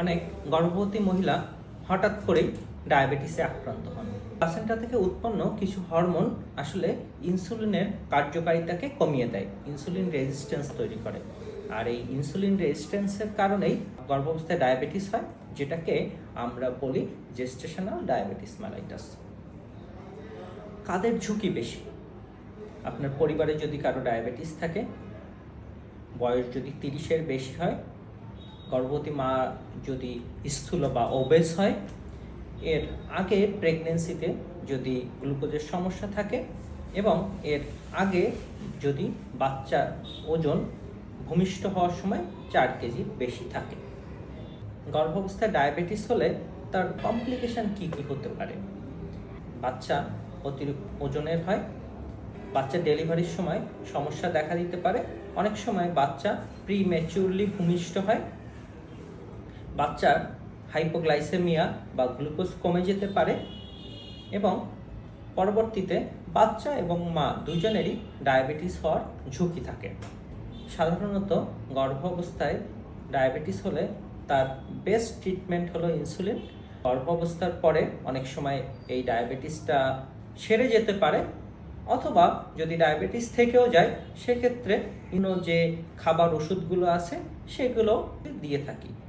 অনেক গর্ভবতী মহিলা হঠাৎ করেই ডায়াবেটিসে আক্রান্ত হন। প্লাসেন্টা থেকে উৎপন্ন কিছু হরমোন আসলে ইনসুলিনের কার্যকারিতাকে কমিয়ে দেয় ইনসুলিন রেজিস্ট্যান্স তৈরি করে। আর এই ইনসুলিন রেজিস্ট্যান্সের কারণেই গর্ভাবস্থায় ডায়াবেটিস হয়, যেটাকে আমরা বলি জেস্টেশনাল ডায়াবেটিস ম্যালাইটাস কাদের ঝুঁকি বেশি? আপনার পরিবারে যদি কারও ডায়াবেটিস থাকে, বয়স যদি তিরিশের বেশি হয় গর্ভবতী মা যদি স্থূল বা ওবেস হয়, এর আগে প্রেগনেন্সিতে যদি গ্লুকোজের সমস্যা থাকে এবং এর আগে যদি বাচ্চার ওজন ভূমিষ্ঠ হওয়ার সময় চার কেজি বেশি থাকে। গর্ভাবস্থায় ডায়াবেটিস হলে তার কমপ্লিকেশন কি কি হতে পারে? বাচ্চা অতিরিক্ত ওজনের হয়, বাচ্চা ডেলিভারির সময় সমস্যা দেখা দিতে পারে, অনেক সময় বাচ্চা প্রি ম্যাচিউরলি ভূমিষ্ঠ হয় বাচ্চার হাইপোগ্লাইসেমিয়া বা গ্লুকোজ কমে যেতে পারে এবং পরবর্তীতে বাচ্চা এবং মা দুজনেরই ডায়াবেটিস হওয়ার ঝুঁকি থাকে। সাধারণত গর্ভাবস্থায় ডায়াবেটিস হলে তার বেস্ট ট্রিটমেন্ট হলো ইনসুলিন গর্ভাবস্থার পরে অনেক সময় এই ডায়াবেটিসটা সেরে যেতে পারে অথবা যদি ডায়াবেটিস থেকেও যায়, সেক্ষেত্রে অন্য যে খাবার ওষুধগুলো আছে, সেগুলো দিয়ে থাকি।